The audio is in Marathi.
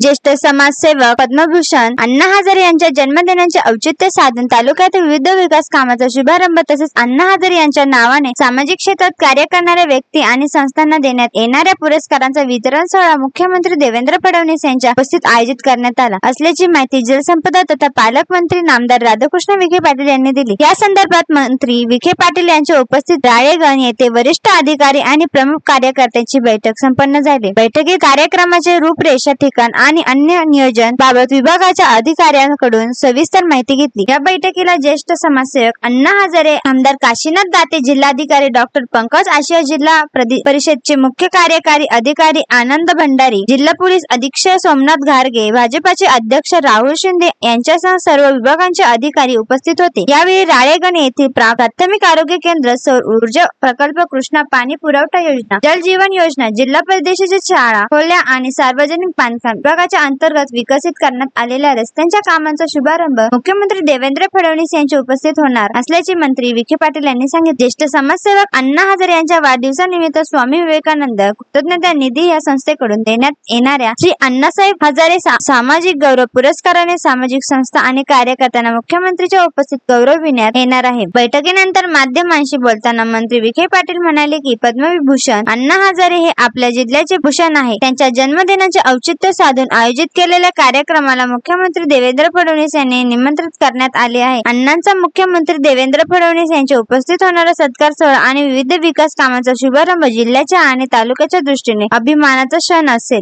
ज्येष्ठ समाजसेवक पद्मभूषण अण्णा हजारे यांच्या जन्मदिनाचे औचित्य साधून तालुक्यातील विविध विकास कामाचा शुभारंभ तसेच अण्णा हजारे यांच्या नावाने सामाजिक क्षेत्रात कार्य करणाऱ्या व्यक्ती आणि संस्थांना देण्यात येणाऱ्या पुरस्कारांचा वितरण सोहळा मुख्यमंत्री देवेंद्र फडणवीस यांच्या उपस्थित आयोजित करण्यात आला. असल्याची माहिती जलसंपदा तथा पालकमंत्री नामदार राधाकृष्ण विखे पाटील यांनी दिली. या संदर्भात मंत्री विखे पाटील यांच्या उपस्थित राळेगण येथे वरिष्ठ अधिकारी आणि प्रमुख कार्यकर्त्यांची बैठक संपन्न झाली. बैठकीत कार्यक्रमाचे रूपरेषा ठिकाण आणि अन्य नियोजन बाबत विभागाच्या अधिकाऱ्यांकडून सविस्तर माहिती घेतली. या बैठकीला ज्येष्ठ समाजसेवक अण्णा हजारे आमदार काशीनाथ दाते जिल्हाधिकारी डॉक्टर पंकज आशिया जिल्हा परिषदचे मुख्य कार्यकारी अधिकारी आनंद भंडारी जिल्हा पोलीस अधीक्षक सोमनाथ घारगे भाजपाचे अध्यक्ष राहुल शिंदे यांच्यासह सर्व विभागांचे अधिकारी उपस्थित होते. यावेळी राळेगण येथील प्रा- प्राथमिक आरोग्य केंद्र सौर ऊर्जा प्रकल्प कृष्णा पाणी पुरवठा योजना जल जीवन योजना जिल्हा परिषदेच्या शाळा खोल्या आणि सार्वजनिक बांधकाम विभागाच्या अंतर्गत विकसित करण्यात आलेल्या रस्त्यांच्या कामांचा शुभारंभ मुख्यमंत्री देवेंद्र फडणवीस यांच्या उपस्थित होणार असल्याचे मंत्री विखे पाटील यांनी सांगितले. ज्येष्ठ समाजसेवक अण्णा हजारे यांच्या वाढदिवसानिमित्त स्वामी विवेकानंद कृतज्ञता निधी या संस्थेकडून देण्यात येणाऱ्या श्री अण्णासाहेब हजारे सा- सामाजिक गौरव पुरस्काराने सामाजिक संस्था आणि कार्यकर्त्यांना मुख्यमंत्रीच्या उपस्थित गौरविण्यात येणार आहे. बैठकीनंतर माध्यमांशी बोलताना मंत्री विखे पाटील म्हणाले की पद्मविभूषण अण्णा हजारे हे आपल्या जिल्ह्याचे भूषण आहे. त्यांच्या जन्मदिनाचे औचित्य साधून आयोजित केलेल्या कार्यक्रमाला मुख्यमंत्री देवेंद्र फडणवीस यांनी निमंत्रित करण्यात आले आहे. अण्णांचा मुख्यमंत्री देवेंद्र फडणवीस यांच्या उपस्थित होणारा सत्कार सोहळा आणि विविध विकास कामांचा शुभारंभ जिल्ह्याच्या आणि तालुक्याच्या दृष्टीने अभिमानाचा क्षण असेल.